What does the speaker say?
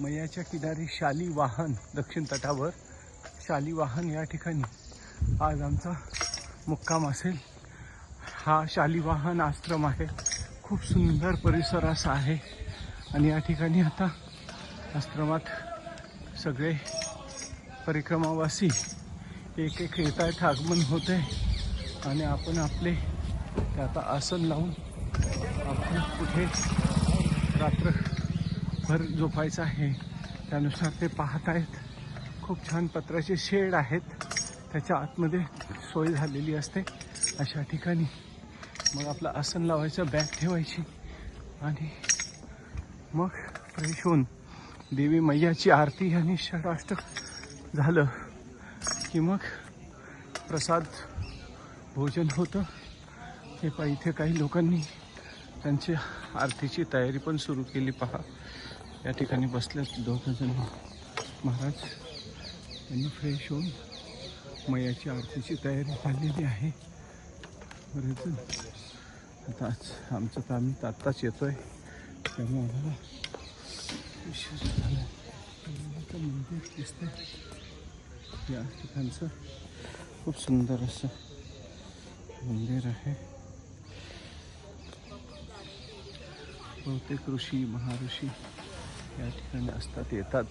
मैयाच्या किनारी शाली वाहन दक्षिण तटावर. शाली वाहन या ठिकाणी. आज आमचा मुक्काम असेल. हा शालिवाहन आश्रम आहे. खूप सुंदर परिसर असा आहे. आणि या ठिकाणी आता आश्रमात सगळे परिक्रमावासी एक एक येत आहेत आगमन होते. आणि आपण आपले ते आता आसन लावून आपण कुठे रात्र भर झोपायचं आहे. त्यानुसार ते पाहत आहेत खूप छान पत्राचे शेड आहेत. त्याच्या आतमध्ये सोय झालेली असते. अशा ठिकाणी मग आपलं आसन लावायचं बॅग ठेवायची आणि मग फ्रेश होऊन देवी मैयाची आरती आणि षडाष्ट झालं की मग प्रसाद भोजन होतं. हे पहा इथे काही लोकांनी त्यांची आरतीची तयारी पण सुरू केली. पहा या ठिकाणी बसल्यात दोघंजण महाराज. यांनी फ्रेश होऊन मैयाची आरतीची तयारी झालेली आहे. बरेच आता आज आमचं तर आम्ही आत्ताच येतो आहे त्यामुळे आम्हाला विश्वास झाला. मंदिर दिसतंय. या ठिकाणचं खूप सुंदर असं मंदिर आहे. बहुतेक ऋषी महाऋषी या ठिकाणी असतात येतात.